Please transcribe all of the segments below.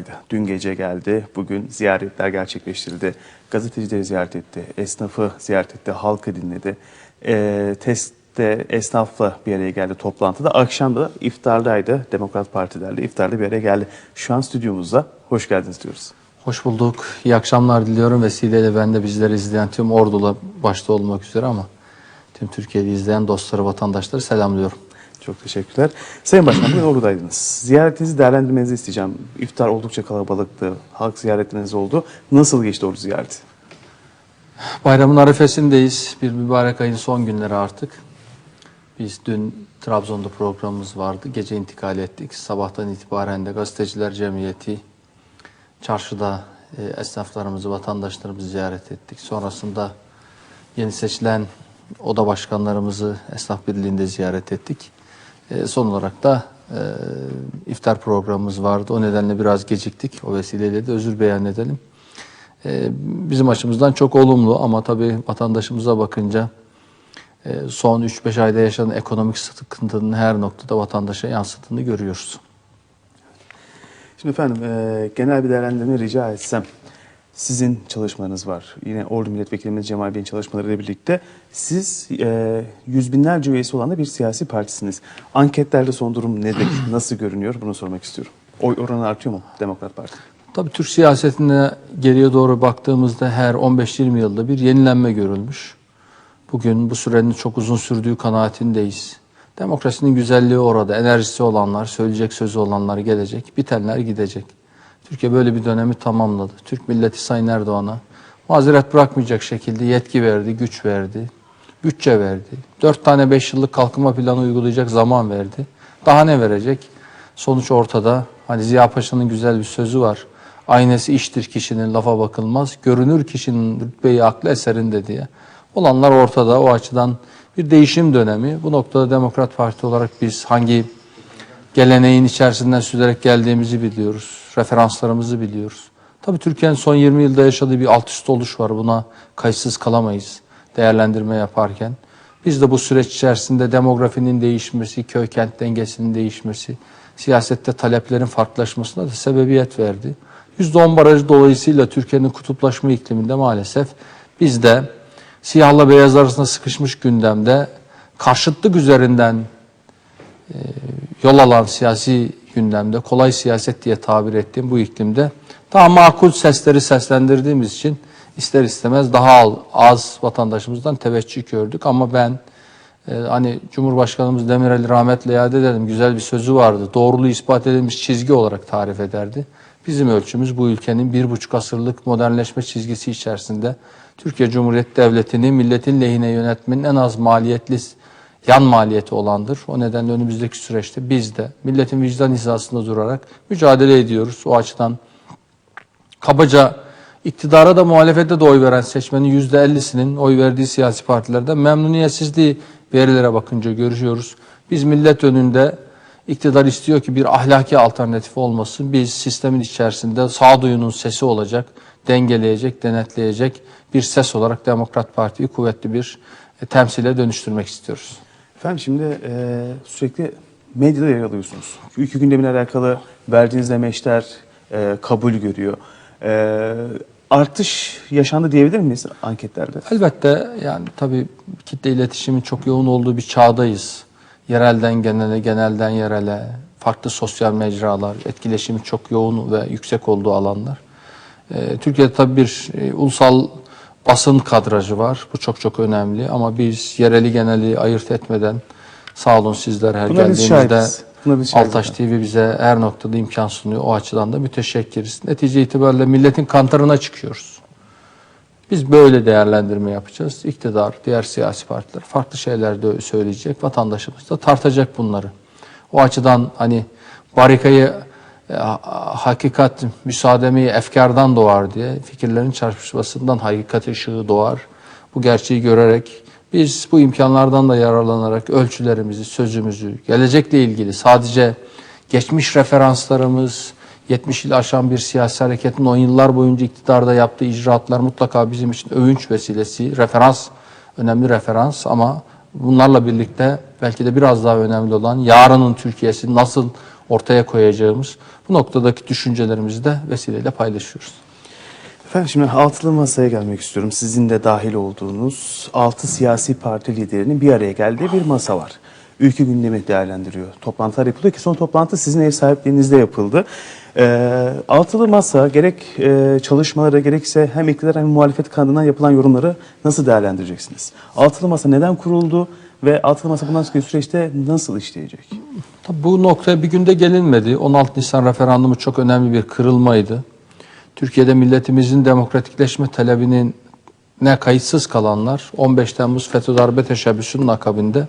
Ordudaydı. Dün gece geldi. Bugün ziyaretler gerçekleştirildi. Gazetecileri ziyaret etti. Esnafı ziyaret etti. Halkı dinledi. Ee, testte esnafla bir araya geldi toplantıda. Akşam da iftardaydı. Demokrat Partilerle iftarda bir araya geldi. Şu an stüdyomuzda. Hoş geldiniz diyoruz. Hoş bulduk. İyi akşamlar diliyorum. Vesileyle ben de bizleri izleyen tüm ordula başta olmak üzere ama tüm Türkiye'de izleyen dostları, vatandaşları selamlıyorum. Çok teşekkürler. Sayın Başkan bugün Ordu'daydınız. Ziyaretinizi değerlendirmenizi isteyeceğim. İftar oldukça kalabalıktı. Halk ziyaretiniz oldu. Nasıl geçti Ordu ziyareti? Bayramın arifesindeyiz. Bir mübarek ayın son günleri artık. Biz dün Trabzon'da programımız vardı. Gece intikal ettik. Sabahtan itibaren de Gazeteciler Cemiyeti, çarşıda e, esnaflarımızı, vatandaşlarımızı ziyaret ettik. Sonrasında yeni seçilen oda başkanlarımızı Esnaf Birliği'nde ziyaret ettik. E, son olarak da e, iftar programımız vardı. O nedenle biraz geciktik. O vesileyle de özür beyan edelim. E, bizim açımızdan çok olumlu ama tabii vatandaşımıza bakınca e, son 3-5 ayda yaşanan ekonomik sıkıntının her noktada vatandaşa yansıdığını görüyoruz. Şimdi efendim e, genel bir değerlendirme rica etsem. Sizin çalışmalarınız var. Yine Ordu Milletvekilimiz Cemal Bey'in çalışmalarıyla birlikte siz e, yüz binlerce üyesi olan da bir siyasi partisiniz. Anketlerde son durum nedir? Nasıl görünüyor? Bunu sormak istiyorum. Oy oranı artıyor mu Demokrat Parti? Tabii Türk siyasetine geriye doğru baktığımızda her 15-20 yılda bir yenilenme görülmüş. Bugün bu sürenin çok uzun sürdüğü kanaatindeyiz. Demokrasinin güzelliği orada. Enerjisi olanlar, söyleyecek sözü olanlar gelecek, bitenler gidecek. Türkiye böyle bir dönemi tamamladı. Türk milleti Sayın Erdoğan'a mazeret bırakmayacak şekilde yetki verdi, güç verdi, bütçe verdi. Dört tane beş yıllık kalkınma planı uygulayacak zaman verdi. Daha ne verecek? Sonuç ortada. Hani Ziya Paşa'nın güzel bir sözü var. Aynesi iştir kişinin lafa bakılmaz. Görünür kişinin rütbeyi aklı eserinde diye. Olanlar ortada. O açıdan bir değişim dönemi. Bu noktada Demokrat Parti olarak biz hangi geleneğin içerisinden süzerek geldiğimizi biliyoruz. Referanslarımızı biliyoruz. Tabii Türkiye'nin son 20 yılda yaşadığı bir alt üst oluş var. Buna kayıtsız kalamayız değerlendirme yaparken. Biz de bu süreç içerisinde demografinin değişmesi, köy kent dengesinin değişmesi, siyasette taleplerin farklılaşmasına da sebebiyet verdi. %10 barajı dolayısıyla Türkiye'nin kutuplaşma ikliminde maalesef biz de siyahla beyaz arasında sıkışmış gündemde karşıtlık üzerinden yol alan siyasi gündemde kolay siyaset diye tabir ettiğim bu iklimde daha makul sesleri seslendirdiğimiz için ister istemez daha az vatandaşımızdan teveccüh gördük ama ben e, hani Cumhurbaşkanımız Demirel'i rahmetle yad edelim güzel bir sözü vardı. Doğruluğu ispat edilmiş çizgi olarak tarif ederdi. Bizim ölçümüz bu ülkenin bir buçuk asırlık modernleşme çizgisi içerisinde Türkiye Cumhuriyeti Devleti'ni milletin lehine yönetmenin en az maliyetli yan maliyeti olandır. O nedenle önümüzdeki süreçte biz de milletin vicdan hizasında durarak mücadele ediyoruz. O açıdan kabaca iktidara da muhalefete de oy veren seçmenin %50'sinin oy verdiği siyasi partilerden memnuniyetsizliği verilere bakınca görüyoruz. Biz millet önünde iktidar istiyor ki bir ahlaki alternatif olmasın. Biz sistemin içerisinde sağduyunun sesi olacak, dengeleyecek, denetleyecek bir ses olarak Demokrat Parti'yi kuvvetli bir temsile dönüştürmek istiyoruz. Efendim şimdi e, sürekli medyada yer alıyorsunuz. Ülke gündemin alakalı verdiğiniz demeçler e, kabul görüyor. E, artış yaşandı diyebilir miyiz anketlerde? Elbette yani tabii kitle iletişimin çok yoğun olduğu bir çağdayız. Yerelden genele, genelden yerele, farklı sosyal mecralar, etkileşimi çok yoğun ve yüksek olduğu alanlar. Ee, Türkiye'de tabii bir e, ulusal basın kadrajı var. Bu çok çok önemli ama biz yereli geneli ayırt etmeden sağ olun sizler her Buna geldiğinizde Altaş TV bize her noktada imkan sunuyor. O açıdan da müteşekkiriz. Netice itibariyle milletin kantarına çıkıyoruz. Biz böyle değerlendirme yapacağız. İktidar, diğer siyasi partiler farklı şeyler de söyleyecek. Vatandaşımız da tartacak bunları. O açıdan hani barikayı hakikat müsaademi efkardan doğar diye fikirlerin çarpışmasından hakikat ışığı doğar. Bu gerçeği görerek biz bu imkanlardan da yararlanarak ölçülerimizi, sözümüzü, gelecekle ilgili sadece geçmiş referanslarımız, 70 yıl aşan bir siyasi hareketin 10 yıllar boyunca iktidarda yaptığı icraatlar mutlaka bizim için övünç vesilesi, referans, önemli referans ama bunlarla birlikte belki de biraz daha önemli olan yarının Türkiye'si nasıl ortaya koyacağımız bu noktadaki düşüncelerimizi de vesileyle paylaşıyoruz. Efendim şimdi altılı masaya gelmek istiyorum. Sizin de dahil olduğunuz altı siyasi parti liderinin bir araya geldiği bir masa var. Ülke gündemi değerlendiriyor. Toplantılar yapılıyor ki son toplantı sizin ev sahipliğinizde yapıldı. Ee, altılı masa gerek e, çalışmaları gerekse hem iktidar hem muhalefet kanadından yapılan yorumları nasıl değerlendireceksiniz? Altılı masa neden kuruldu ve altılı masa bundan sonraki süreçte nasıl işleyecek? Tabii bu noktaya bir günde gelinmedi. 16 Nisan referandumu çok önemli bir kırılmaydı. Türkiye'de milletimizin demokratikleşme talebinin ne kayıtsız kalanlar 15 Temmuz FETÖ darbe teşebbüsünün akabinde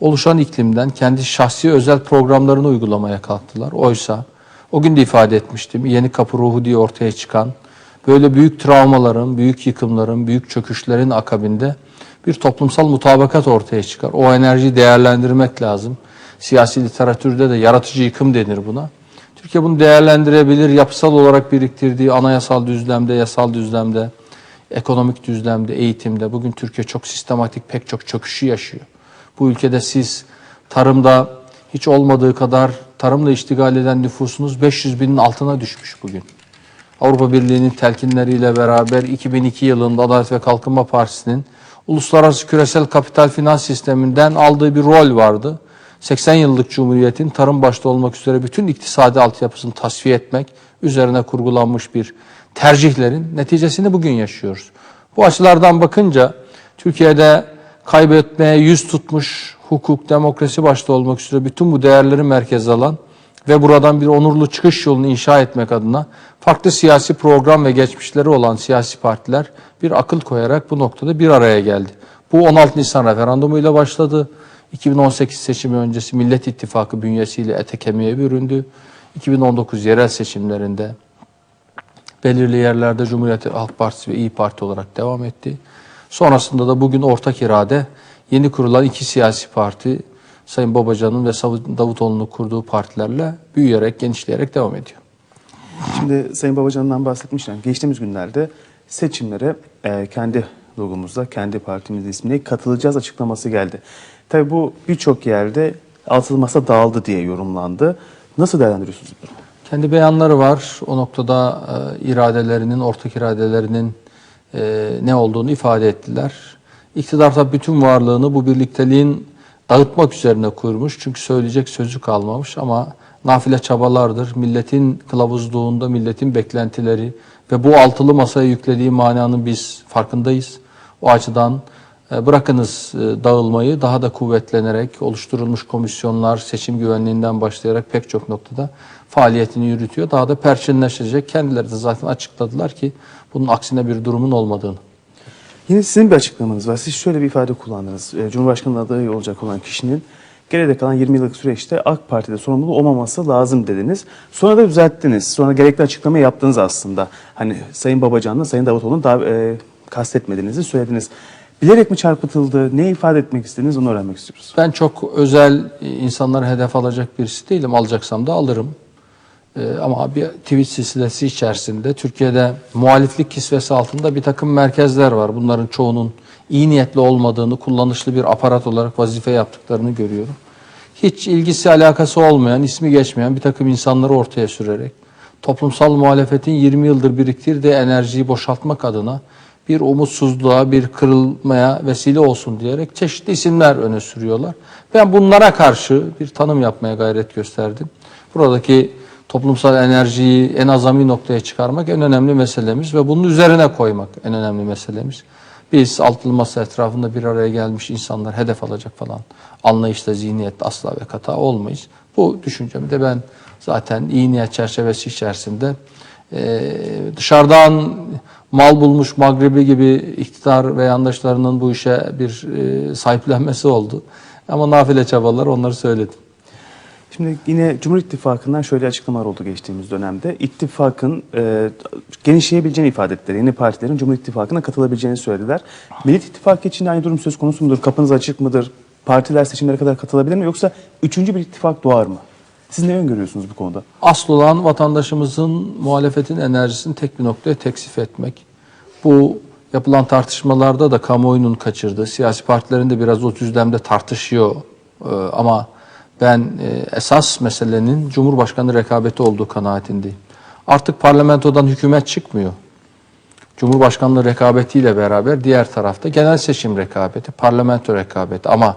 oluşan iklimden kendi şahsi özel programlarını uygulamaya kalktılar. Oysa o gün de ifade etmiştim yeni kapı ruhu diye ortaya çıkan böyle büyük travmaların, büyük yıkımların, büyük çöküşlerin akabinde bir toplumsal mutabakat ortaya çıkar. O enerjiyi değerlendirmek lazım. Siyasi literatürde de yaratıcı yıkım denir buna. Türkiye bunu değerlendirebilir. Yapısal olarak biriktirdiği anayasal düzlemde, yasal düzlemde, ekonomik düzlemde, eğitimde. Bugün Türkiye çok sistematik pek çok çöküşü yaşıyor. Bu ülkede siz tarımda hiç olmadığı kadar tarımla iştigal eden nüfusunuz 500 binin altına düşmüş bugün. Avrupa Birliği'nin telkinleriyle beraber 2002 yılında Adalet ve Kalkınma Partisi'nin uluslararası küresel kapital finans sisteminden aldığı bir rol vardı. 80 yıllık Cumhuriyet'in tarım başta olmak üzere bütün iktisadi altyapısını tasfiye etmek üzerine kurgulanmış bir tercihlerin neticesini bugün yaşıyoruz. Bu açılardan bakınca Türkiye'de kaybetmeye yüz tutmuş hukuk, demokrasi başta olmak üzere bütün bu değerleri merkeze alan ve buradan bir onurlu çıkış yolunu inşa etmek adına farklı siyasi program ve geçmişleri olan siyasi partiler bir akıl koyarak bu noktada bir araya geldi. Bu 16 Nisan referandumuyla başladı. 2018 seçimi öncesi Millet İttifakı bünyesiyle ete kemiğe büründü. 2019 yerel seçimlerinde belirli yerlerde Cumhuriyet Halk Partisi ve İyi Parti olarak devam etti. Sonrasında da bugün ortak irade yeni kurulan iki siyasi parti Sayın Babacan'ın ve Davutoğlu'nun kurduğu partilerle büyüyerek, genişleyerek devam ediyor. Şimdi Sayın Babacan'dan bahsetmişken geçtiğimiz günlerde seçimlere e, kendi logomuzda, kendi partimizin ismine katılacağız açıklaması geldi. Tabii bu birçok yerde altılı masa dağıldı diye yorumlandı. Nasıl değerlendiriyorsunuz bunu? Kendi beyanları var. O noktada e, iradelerinin, ortak iradelerinin e, ne olduğunu ifade ettiler. İktidar tabii bütün varlığını bu birlikteliğin dağıtmak üzerine kurmuş. Çünkü söyleyecek sözü kalmamış ama nafile çabalardır. Milletin kılavuzluğunda, milletin beklentileri ve bu altılı masaya yüklediği mananın biz farkındayız. O açıdan e, bırakınız e, dağılmayı daha da kuvvetlenerek oluşturulmuş komisyonlar seçim güvenliğinden başlayarak pek çok noktada faaliyetini yürütüyor. Daha da perçinleşecek. Kendileri de zaten açıkladılar ki bunun aksine bir durumun olmadığını. Yine sizin bir açıklamanız var. Siz şöyle bir ifade kullandınız. E, Cumhurbaşkanı adayı olacak olan kişinin geride kalan 20 yıllık süreçte AK Parti'de sorumlu olmaması lazım dediniz. Sonra da düzelttiniz. Sonra gerekli açıklama yaptınız aslında. Hani Sayın Babacan'la Sayın Davutoğlu'nu da e, kastetmediğinizi söylediniz. Bilerek mi çarpıtıldı? Ne ifade etmek istediniz onu öğrenmek istiyoruz. Ben çok özel e, insanları hedef alacak birisi değilim. Alacaksam da alırım. Ee, ama bir tweet silsilesi içerisinde Türkiye'de muhaliflik kisvesi altında bir takım merkezler var. Bunların çoğunun iyi niyetli olmadığını, kullanışlı bir aparat olarak vazife yaptıklarını görüyorum. Hiç ilgisi alakası olmayan, ismi geçmeyen bir takım insanları ortaya sürerek toplumsal muhalefetin 20 yıldır biriktirdiği enerjiyi boşaltmak adına bir umutsuzluğa, bir kırılmaya vesile olsun diyerek çeşitli isimler öne sürüyorlar. Ben bunlara karşı bir tanım yapmaya gayret gösterdim. Buradaki toplumsal enerjiyi en azami noktaya çıkarmak en önemli meselemiz ve bunun üzerine koymak en önemli meselemiz. Biz altılı masa etrafında bir araya gelmiş insanlar hedef alacak falan anlayışla, zihniyette asla ve kata olmayız. Bu düşüncemi de ben zaten iyi niyet çerçevesi içerisinde e, dışarıdan mal bulmuş Magribi gibi iktidar ve yandaşlarının bu işe bir e, sahiplenmesi oldu. Ama nafile çabalar onları söyledim. Şimdi yine Cumhur İttifakı'ndan şöyle açıklamalar oldu geçtiğimiz dönemde. İttifakın e, genişleyebileceğini ifade ettiler. Yeni partilerin Cumhur İttifakı'na katılabileceğini söylediler. Millet İttifakı için de aynı durum söz konusu mudur? Kapınız açık mıdır? Partiler seçimlere kadar katılabilir mi? Yoksa üçüncü bir ittifak doğar mı? Siz ne öngörüyorsunuz bu konuda? Asıl olan vatandaşımızın muhalefetin enerjisini tek bir noktaya teksif etmek. Bu yapılan tartışmalarda da kamuoyunun kaçırdığı, siyasi partilerin de biraz o düzlemde tartışıyor. Ee, ama ben e, esas meselenin Cumhurbaşkanı rekabeti olduğu kanaatindeyim. Artık parlamentodan hükümet çıkmıyor. Cumhurbaşkanlığı rekabetiyle beraber diğer tarafta genel seçim rekabeti, parlamento rekabeti ama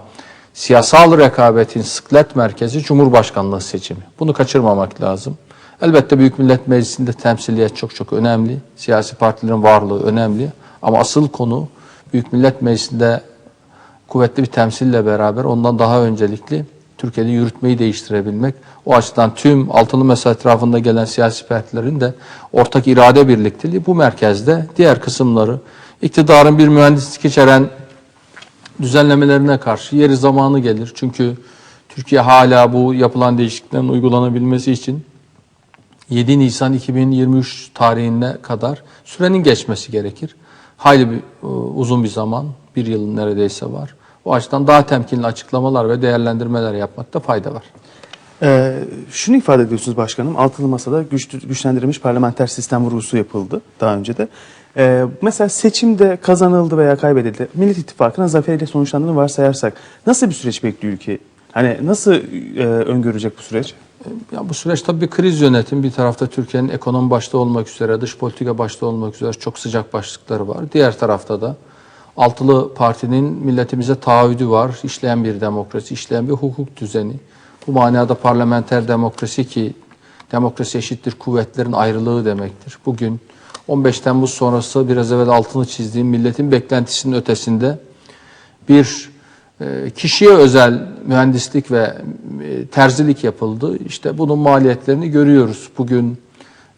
siyasal rekabetin sıklet merkezi Cumhurbaşkanlığı seçimi. Bunu kaçırmamak lazım. Elbette Büyük Millet Meclisi'nde temsiliyet çok çok önemli. Siyasi partilerin varlığı önemli. Ama asıl konu Büyük Millet Meclisi'nde kuvvetli bir temsille beraber ondan daha öncelikli Türkiye'de yürütmeyi değiştirebilmek. O açıdan tüm altılı masa etrafında gelen siyasi partilerin de ortak irade birlikteliği bu merkezde diğer kısımları iktidarın bir mühendislik içeren düzenlemelerine karşı yeri zamanı gelir. Çünkü Türkiye hala bu yapılan değişikliklerin uygulanabilmesi için 7 Nisan 2023 tarihine kadar sürenin geçmesi gerekir. Hayli bir, e, uzun bir zaman, bir yıl neredeyse var. O açıdan daha temkinli açıklamalar ve değerlendirmeler yapmakta fayda var. Ee, şunu ifade ediyorsunuz başkanım. Altılı Masa'da güç, güçlendirilmiş parlamenter sistem vurgusu yapıldı daha önce de. Ee, mesela seçimde kazanıldı veya kaybedildi. Millet İttifakı'nın zaferiyle sonuçlandığını varsayarsak nasıl bir süreç bekliyor ülke? Hani nasıl e, öngörecek bu süreç? Ya bu süreç tabii bir kriz yönetim. Bir tarafta Türkiye'nin ekonomi başta olmak üzere, dış politika başta olmak üzere çok sıcak başlıkları var. Diğer tarafta da altılı partinin milletimize taahhüdü var. İşleyen bir demokrasi, işleyen bir hukuk düzeni. Bu manada parlamenter demokrasi ki demokrasi eşittir kuvvetlerin ayrılığı demektir. Bugün 15 Temmuz sonrası biraz evvel altını çizdiğim milletin beklentisinin ötesinde bir e, kişiye özel mühendislik ve e, terzilik yapıldı. İşte bunun maliyetlerini görüyoruz. Bugün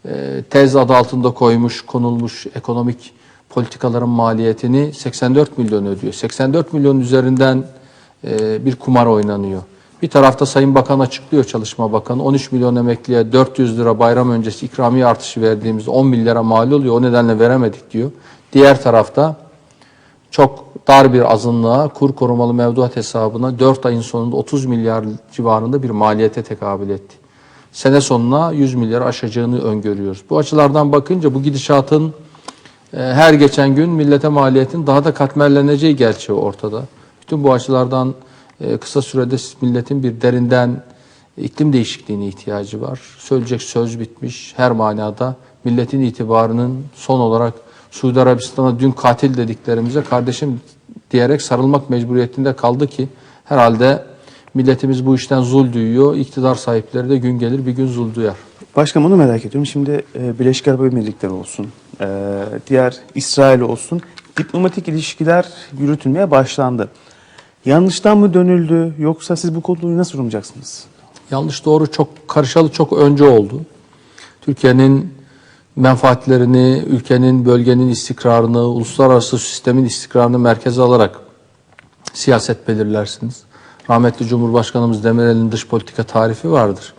e, tez adı altında koymuş, konulmuş ekonomik politikaların maliyetini 84 milyon ödüyor. 84 milyon üzerinden e, bir kumar oynanıyor. Bir tarafta Sayın Bakan açıklıyor Çalışma Bakanı 13 milyon emekliye 400 lira bayram öncesi ikramiye artışı verdiğimizde 10 milyara mal oluyor. O nedenle veremedik diyor. Diğer tarafta çok dar bir azınlığa kur korumalı mevduat hesabına 4 ayın sonunda 30 milyar civarında bir maliyete tekabül etti. Sene sonuna 100 milyar aşacağını öngörüyoruz. Bu açılardan bakınca bu gidişatın her geçen gün millete maliyetin daha da katmerleneceği gerçeği ortada. Bütün bu açılardan e, kısa sürede milletin bir derinden iklim değişikliğine ihtiyacı var. Söyleyecek söz bitmiş her manada milletin itibarının son olarak Suudi Arabistan'a dün katil dediklerimize kardeşim diyerek sarılmak mecburiyetinde kaldı ki herhalde milletimiz bu işten zul duyuyor. İktidar sahipleri de gün gelir bir gün zul duyar. Başkanım onu merak ediyorum. Şimdi e, Birleşik Arap Emirlikleri olsun, e, diğer İsrail olsun diplomatik ilişkiler yürütülmeye başlandı. Yanlıştan mı dönüldü yoksa siz bu konuyu nasıl yorumlayacaksınız? Yanlış doğru çok karışalı çok önce oldu. Türkiye'nin menfaatlerini, ülkenin, bölgenin istikrarını, uluslararası sistemin istikrarını merkeze alarak siyaset belirlersiniz. Rahmetli Cumhurbaşkanımız Demirel'in dış politika tarifi vardır.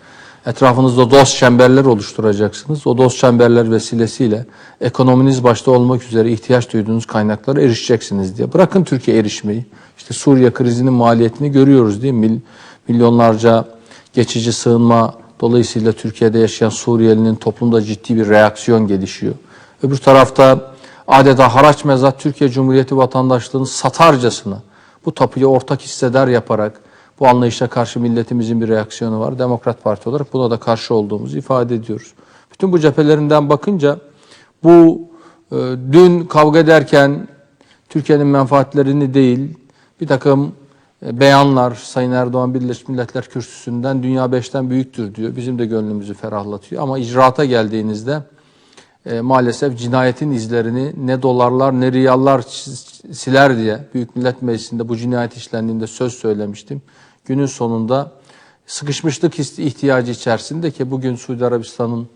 Etrafınızda dost çemberler oluşturacaksınız. O dost çemberler vesilesiyle ekonominiz başta olmak üzere ihtiyaç duyduğunuz kaynaklara erişeceksiniz diye. Bırakın Türkiye erişmeyi. İşte Suriye krizinin maliyetini görüyoruz değil mi? Mil- Milyonlarca geçici sığınma dolayısıyla Türkiye'de yaşayan Suriyelinin toplumda ciddi bir reaksiyon gelişiyor. Öbür tarafta adeta haraç mezat Türkiye Cumhuriyeti vatandaşlığını satarcasına bu tapuyu ortak hisseder yaparak bu anlayışa karşı milletimizin bir reaksiyonu var. Demokrat Parti olarak buna da karşı olduğumuzu ifade ediyoruz. Bütün bu cephelerinden bakınca bu e, dün kavga ederken Türkiye'nin menfaatlerini değil bir takım e, beyanlar Sayın Erdoğan Birleşmiş Milletler Kürsüsü'nden dünya beşten büyüktür diyor. Bizim de gönlümüzü ferahlatıyor ama icraata geldiğinizde e, maalesef cinayetin izlerini ne dolarlar ne riyallar siler diye Büyük Millet Meclisi'nde bu cinayet işlendiğinde söz söylemiştim. Günün sonunda sıkışmışlık ihtiyacı içerisinde ki bugün Suudi Arabistan'ın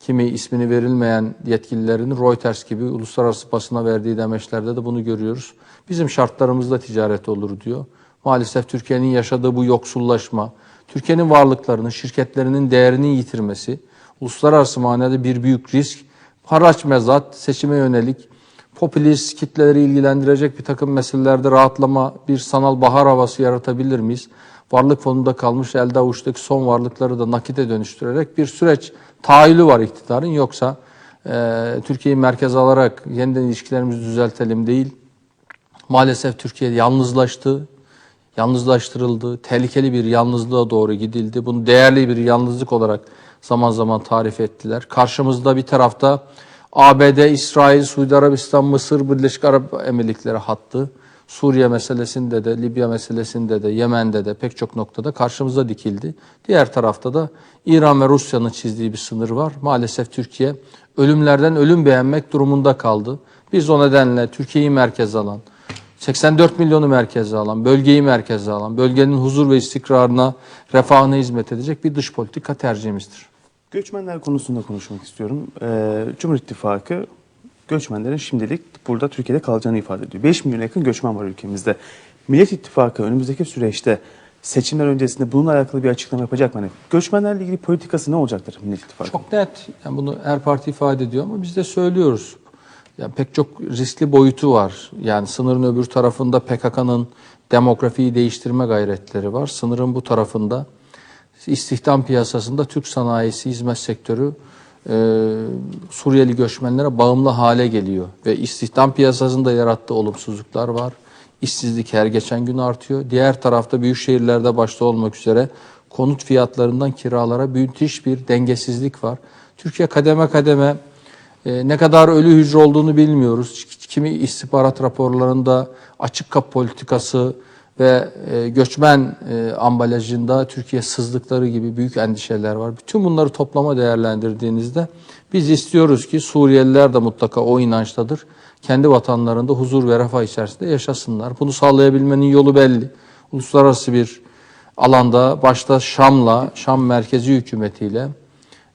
kimi ismini verilmeyen yetkililerin Reuters gibi uluslararası basına verdiği demeçlerde de bunu görüyoruz. Bizim şartlarımızda ticaret olur diyor. Maalesef Türkiye'nin yaşadığı bu yoksullaşma, Türkiye'nin varlıklarını, şirketlerinin değerini yitirmesi, uluslararası manada bir büyük risk, haraç mezat, seçime yönelik, popülist kitleleri ilgilendirecek bir takım meselelerde rahatlama, bir sanal bahar havası yaratabilir miyiz? Varlık fonunda kalmış elde avuçtaki son varlıkları da nakite dönüştürerek bir süreç tahayyülü var iktidarın. Yoksa e, Türkiye'yi merkez alarak yeniden ilişkilerimizi düzeltelim değil. Maalesef Türkiye yalnızlaştı. yalnızlaştırıldı. Tehlikeli bir yalnızlığa doğru gidildi. Bunu değerli bir yalnızlık olarak zaman zaman tarif ettiler. Karşımızda bir tarafta ABD, İsrail, Suudi Arabistan, Mısır, Birleşik Arap Emirlikleri hattı. Suriye meselesinde de, Libya meselesinde de, Yemen'de de pek çok noktada karşımıza dikildi. Diğer tarafta da İran ve Rusya'nın çizdiği bir sınır var. Maalesef Türkiye ölümlerden ölüm beğenmek durumunda kaldı. Biz o nedenle Türkiye'yi merkeze alan, 84 milyonu merkeze alan, bölgeyi merkeze alan, bölgenin huzur ve istikrarına, refahına hizmet edecek bir dış politika tercihimizdir. Göçmenler konusunda konuşmak istiyorum. Ee, Cumhur İttifakı göçmenlerin şimdilik burada Türkiye'de kalacağını ifade ediyor. 5 milyona yakın göçmen var ülkemizde. Millet İttifakı önümüzdeki süreçte seçimler öncesinde bununla alakalı bir açıklama yapacak mı? Hani göçmenlerle ilgili politikası ne olacaktır Millet İttifakı? Çok net. Yani bunu her parti ifade ediyor ama biz de söylüyoruz. Yani pek çok riskli boyutu var. Yani sınırın öbür tarafında PKK'nın demografiyi değiştirme gayretleri var. Sınırın bu tarafında istihdam piyasasında Türk sanayisi, hizmet sektörü Suriyeli göçmenlere bağımlı hale geliyor. Ve istihdam piyasasında yarattığı olumsuzluklar var. İşsizlik her geçen gün artıyor. Diğer tarafta büyük şehirlerde başta olmak üzere konut fiyatlarından kiralara müthiş bir dengesizlik var. Türkiye kademe kademe e, ne kadar ölü hücre olduğunu bilmiyoruz. Kimi istihbarat raporlarında açık kap politikası ve e, göçmen e, ambalajında Türkiye sızdıkları gibi büyük endişeler var. Bütün bunları toplama değerlendirdiğinizde biz istiyoruz ki Suriyeliler de mutlaka o inançtadır. Kendi vatanlarında huzur ve refah içerisinde yaşasınlar. Bunu sağlayabilmenin yolu belli. Uluslararası bir alanda başta Şam'la, Şam merkezi hükümetiyle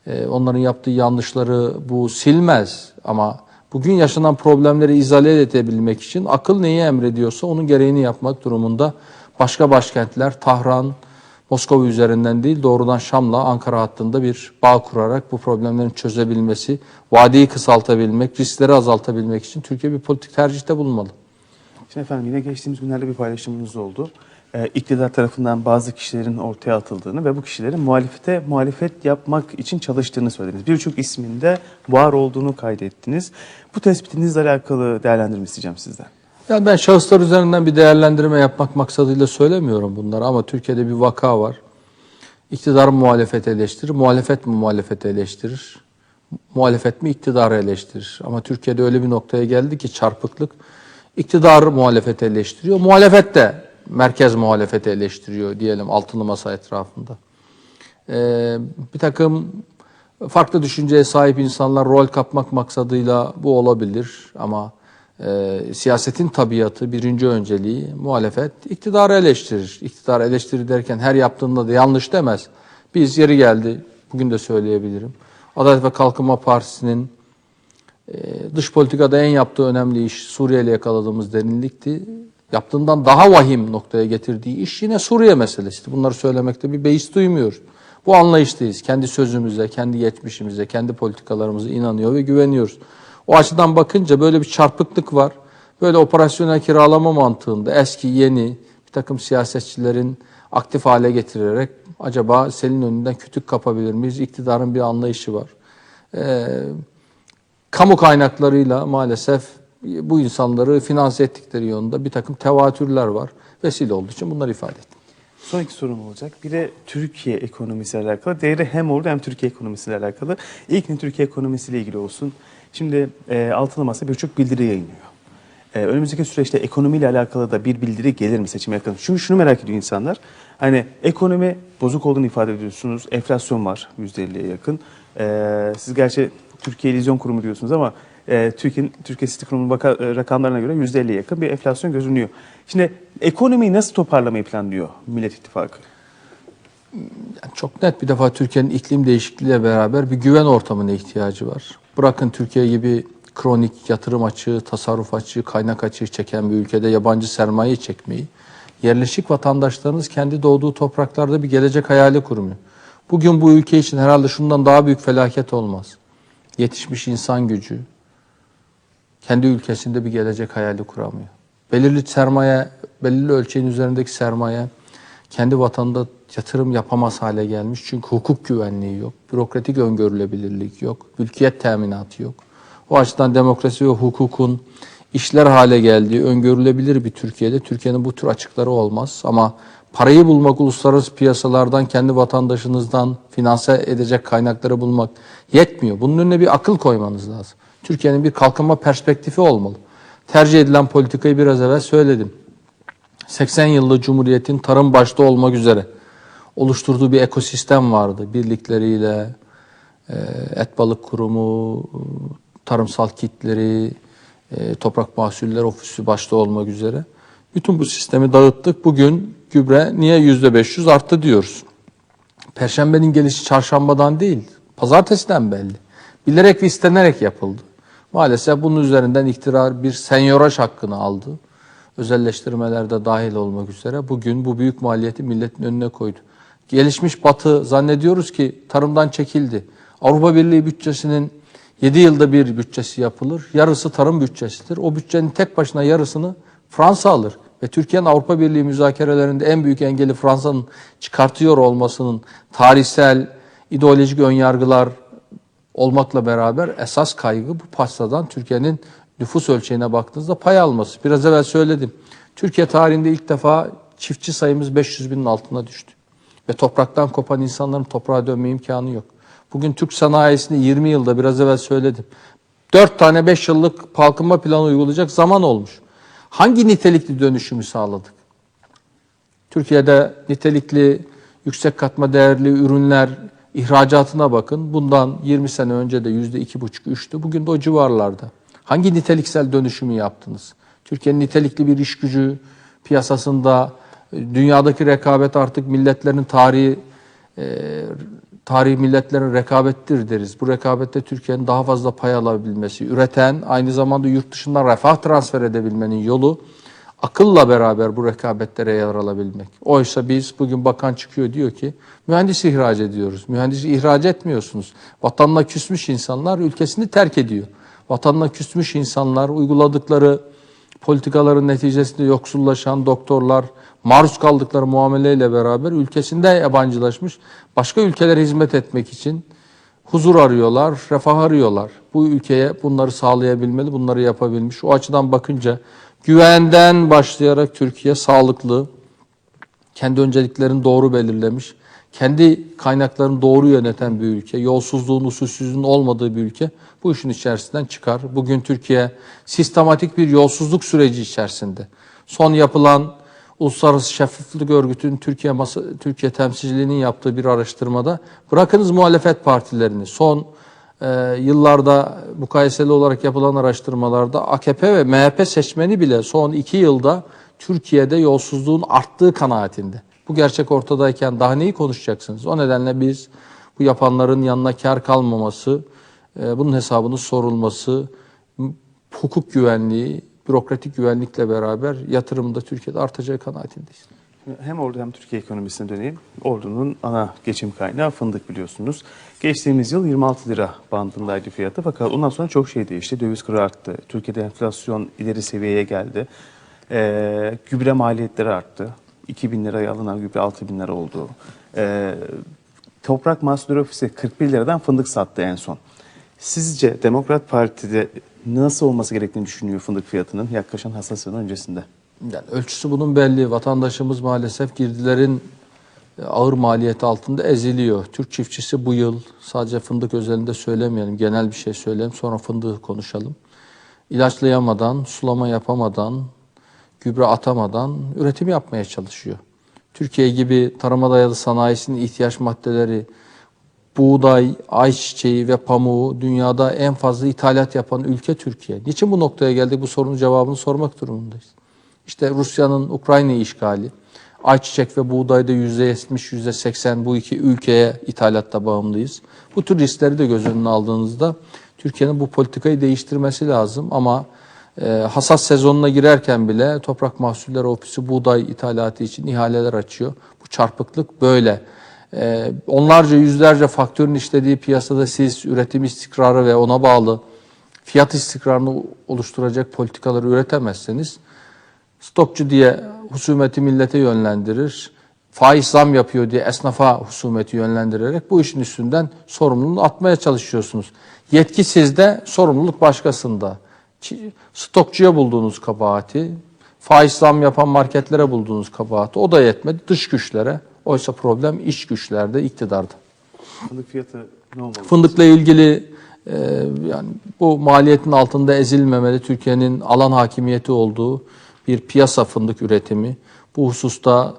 e, onların yaptığı yanlışları bu silmez ama bugün yaşanan problemleri izale edebilmek için akıl neyi emrediyorsa onun gereğini yapmak durumunda başka başkentler Tahran, Moskova üzerinden değil doğrudan Şam'la Ankara hattında bir bağ kurarak bu problemlerin çözebilmesi, vadeyi kısaltabilmek, riskleri azaltabilmek için Türkiye bir politik tercihte bulunmalı. Şimdi efendim yine geçtiğimiz günlerde bir paylaşımınız oldu. Ee, iktidar tarafından bazı kişilerin ortaya atıldığını ve bu kişilerin muhalefete muhalefet yapmak için çalıştığını söylediniz. Birçok isminde var olduğunu kaydettiniz. Bu tespitinizle alakalı değerlendirme isteyeceğim sizden. Yani ben şahıslar üzerinden bir değerlendirme yapmak maksadıyla söylemiyorum bunları ama Türkiye'de bir vaka var. İktidar muhalefet eleştirir, muhalefet mi muhalefet eleştirir, muhalefet mi iktidarı eleştirir. Ama Türkiye'de öyle bir noktaya geldi ki çarpıklık. İktidar muhalefet eleştiriyor, muhalefet de merkez muhalefeti eleştiriyor diyelim altılı masa etrafında. Ee, bir takım farklı düşünceye sahip insanlar rol kapmak maksadıyla bu olabilir ama e, siyasetin tabiatı birinci önceliği muhalefet iktidarı eleştirir. İktidar eleştirir derken her yaptığında da yanlış demez. Biz yeri geldi bugün de söyleyebilirim. Adalet ve Kalkınma Partisi'nin e, dış politikada en yaptığı önemli iş Suriye'yle yakaladığımız derinlikti. Yaptığından daha vahim noktaya getirdiği iş yine Suriye meselesi. Bunları söylemekte bir beis duymuyoruz. Bu anlayıştayız. Kendi sözümüze, kendi geçmişimize, kendi politikalarımıza inanıyor ve güveniyoruz. O açıdan bakınca böyle bir çarpıklık var. Böyle operasyonel kiralama mantığında eski, yeni bir takım siyasetçilerin aktif hale getirerek acaba senin önünden kütük kapabilir miyiz? İktidarın bir anlayışı var. Ee, kamu kaynaklarıyla maalesef bu insanları finanse ettikleri yönünde bir takım tevatürler var. Vesile olduğu için bunları ifade ettim. Son iki sorum olacak. Biri Türkiye ekonomisiyle alakalı. Diğeri hem orada hem Türkiye ekonomisiyle alakalı. İlk Türkiye ekonomisiyle ilgili olsun. Şimdi e, Altılı Masa birçok bildiri yayınlıyor. E, önümüzdeki süreçte ekonomiyle alakalı da bir bildiri gelir mi seçime yakın? Çünkü şunu merak ediyor insanlar. Hani ekonomi bozuk olduğunu ifade ediyorsunuz. Enflasyon var %50'ye yakın. E, siz gerçi Türkiye İllüzyon Kurumu diyorsunuz ama e, Türkiye, Türkiye Siti Kurumu baka, e, rakamlarına göre %50'ye yakın bir enflasyon görünüyor. Şimdi ekonomiyi nasıl toparlamayı planlıyor Millet İttifakı? Çok net bir defa Türkiye'nin iklim değişikliğiyle beraber bir güven ortamına ihtiyacı var. Bırakın Türkiye gibi kronik yatırım açığı, tasarruf açığı, kaynak açığı çeken bir ülkede yabancı sermaye çekmeyi, yerleşik vatandaşlarınız kendi doğduğu topraklarda bir gelecek hayali kurmuyor. Bugün bu ülke için herhalde şundan daha büyük felaket olmaz. Yetişmiş insan gücü kendi ülkesinde bir gelecek hayali kuramıyor. Belirli sermaye, belirli ölçeğin üzerindeki sermaye kendi vatanında yatırım yapamaz hale gelmiş. Çünkü hukuk güvenliği yok, bürokratik öngörülebilirlik yok, mülkiyet teminatı yok. O açıdan demokrasi ve hukukun işler hale geldiği öngörülebilir bir Türkiye'de Türkiye'nin bu tür açıkları olmaz. Ama parayı bulmak uluslararası piyasalardan kendi vatandaşınızdan finanse edecek kaynakları bulmak yetmiyor. Bunun önüne bir akıl koymanız lazım. Türkiye'nin bir kalkınma perspektifi olmalı. Tercih edilen politikayı biraz evvel söyledim. 80 yıllık Cumhuriyet'in tarım başta olmak üzere oluşturduğu bir ekosistem vardı. Birlikleriyle, e, et balık kurumu, tarımsal kitleri, e, toprak mahsulleri ofisi başta olmak üzere. Bütün bu sistemi dağıttık. Bugün gübre niye %500 arttı diyoruz. Perşembenin gelişi çarşambadan değil, pazartesiden belli. Bilerek ve istenerek yapıldı. Maalesef bunun üzerinden iktidar bir senyoraj hakkını aldı. Özelleştirmelerde dahil olmak üzere bugün bu büyük maliyeti milletin önüne koydu. Gelişmiş batı zannediyoruz ki tarımdan çekildi. Avrupa Birliği bütçesinin 7 yılda bir bütçesi yapılır. Yarısı tarım bütçesidir. O bütçenin tek başına yarısını Fransa alır. Ve Türkiye'nin Avrupa Birliği müzakerelerinde en büyük engeli Fransa'nın çıkartıyor olmasının tarihsel, ideolojik önyargılar olmakla beraber esas kaygı bu pastadan Türkiye'nin nüfus ölçeğine baktığınızda pay alması. Biraz evvel söyledim. Türkiye tarihinde ilk defa çiftçi sayımız 500 binin altına düştü. Ve topraktan kopan insanların toprağa dönme imkanı yok. Bugün Türk sanayisinde 20 yılda biraz evvel söyledim. 4 tane 5 yıllık kalkınma planı uygulayacak zaman olmuş. Hangi nitelikli dönüşümü sağladık? Türkiye'de nitelikli, yüksek katma değerli ürünler ihracatına bakın. Bundan 20 sene önce de yüzde iki buçuk, üçtü. Bugün de o civarlarda. Hangi niteliksel dönüşümü yaptınız? Türkiye'nin nitelikli bir iş gücü piyasasında e, dünyadaki rekabet artık milletlerin tarihi e, tarihi milletlerin rekabettir deriz. Bu rekabette Türkiye'nin daha fazla pay alabilmesi, üreten, aynı zamanda yurt dışından refah transfer edebilmenin yolu akılla beraber bu rekabetlere yer alabilmek. Oysa biz bugün bakan çıkıyor diyor ki mühendis ihraç ediyoruz. Mühendisi ihraç etmiyorsunuz. Vatanına küsmüş insanlar ülkesini terk ediyor. Vatanına küsmüş insanlar uyguladıkları politikaların neticesinde yoksullaşan doktorlar maruz kaldıkları muameleyle beraber ülkesinde yabancılaşmış başka ülkelere hizmet etmek için huzur arıyorlar, refah arıyorlar. Bu ülkeye bunları sağlayabilmeli, bunları yapabilmiş. O açıdan bakınca güvenden başlayarak Türkiye sağlıklı, kendi önceliklerini doğru belirlemiş, kendi kaynaklarını doğru yöneten bir ülke, yolsuzluğun, usulsüzlüğün olmadığı bir ülke bu işin içerisinden çıkar. Bugün Türkiye sistematik bir yolsuzluk süreci içerisinde. Son yapılan Uluslararası Şeffaflık Örgütü'nün Türkiye Türkiye temsilciliğinin yaptığı bir araştırmada bırakınız muhalefet partilerini son e, yıllarda mukayeseli olarak yapılan araştırmalarda AKP ve MHP seçmeni bile son iki yılda Türkiye'de yolsuzluğun arttığı kanaatinde. Bu gerçek ortadayken daha neyi konuşacaksınız? O nedenle biz bu yapanların yanına kar kalmaması, e, bunun hesabının sorulması, hukuk güvenliği, bürokratik güvenlikle beraber yatırımda Türkiye'de artacağı kanaatindeyiz. Hem ordu hem Türkiye ekonomisine döneyim. Ordunun ana geçim kaynağı fındık biliyorsunuz. Geçtiğimiz yıl 26 lira bandındaydı fiyatı fakat ondan sonra çok şey değişti. Döviz kuru arttı. Türkiye'de enflasyon ileri seviyeye geldi. Ee, gübre maliyetleri arttı. 2000 liraya alınan gübre 6000 lira oldu. Ee, Toprak Mahsulleri Ofisi 41 liradan fındık sattı en son. Sizce Demokrat Parti'de nasıl olması gerektiğini düşünüyor fındık fiyatının yaklaşan hassasiyonun öncesinde? Yani ölçüsü bunun belli. Vatandaşımız maalesef girdilerin e, ağır maliyeti altında eziliyor. Türk çiftçisi bu yıl sadece fındık özelinde söylemeyelim, genel bir şey söyleyelim sonra fındığı konuşalım. İlaçlayamadan, sulama yapamadan, gübre atamadan üretim yapmaya çalışıyor. Türkiye gibi tarıma dayalı sanayisinin ihtiyaç maddeleri buğday, ayçiçeği ve pamuğu dünyada en fazla ithalat yapan ülke Türkiye. Niçin bu noktaya geldik? Bu sorunun cevabını sormak durumundayız. İşte Rusya'nın Ukrayna işgali, ayçiçek ve buğdayda %70, %80 bu iki ülkeye ithalatta bağımlıyız. Bu tür riskleri de göz önüne aldığınızda Türkiye'nin bu politikayı değiştirmesi lazım ama e, hasat sezonuna girerken bile Toprak Mahsulleri Ofisi buğday ithalatı için ihaleler açıyor. Bu çarpıklık böyle. E, onlarca yüzlerce faktörün işlediği piyasada siz üretim istikrarı ve ona bağlı fiyat istikrarını oluşturacak politikaları üretemezseniz stokçu diye husumeti millete yönlendirir. Faiz zam yapıyor diye esnafa husumeti yönlendirerek bu işin üstünden sorumluluğunu atmaya çalışıyorsunuz. Yetki sizde, sorumluluk başkasında. Stokçuya bulduğunuz kabahati, faiz zam yapan marketlere bulduğunuz kabahati o da yetmedi dış güçlere. Oysa problem iç güçlerde, iktidarda. Fındık fiyatı ne olmalı? Fındıkla ilgili e, yani bu maliyetin altında ezilmemeli. Türkiye'nin alan hakimiyeti olduğu bir piyasa fındık üretimi. Bu hususta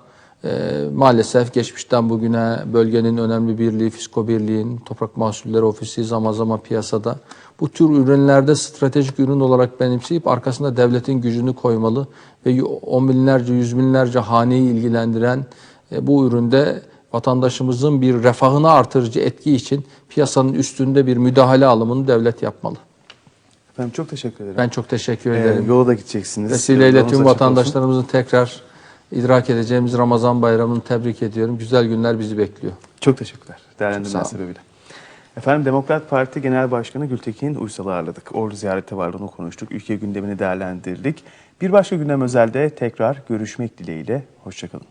e, maalesef geçmişten bugüne bölgenin önemli birliği, Fisko Birliği'nin Toprak Mahsulleri Ofisi zaman zaman piyasada bu tür ürünlerde stratejik ürün olarak benimseyip arkasında devletin gücünü koymalı ve on binlerce, yüz binlerce haneyi ilgilendiren e, bu üründe vatandaşımızın bir refahını artırıcı etki için piyasanın üstünde bir müdahale alımını devlet yapmalı. Efendim çok teşekkür ederim. Ben çok teşekkür Ee, ederim. yola da gideceksiniz. Vesileyle tüm olsun. vatandaşlarımızın tekrar idrak edeceğimiz Ramazan bayramını tebrik ediyorum. Güzel günler bizi bekliyor. Çok teşekkürler Çok değerlendirme sağ olun. sebebiyle. Efendim Demokrat Parti Genel Başkanı Gültekin Uysal'ı ağırladık. Ordu ziyareti vardı onu konuştuk. Ülke gündemini değerlendirdik. Bir başka gündem özelde tekrar görüşmek dileğiyle. Hoşçakalın.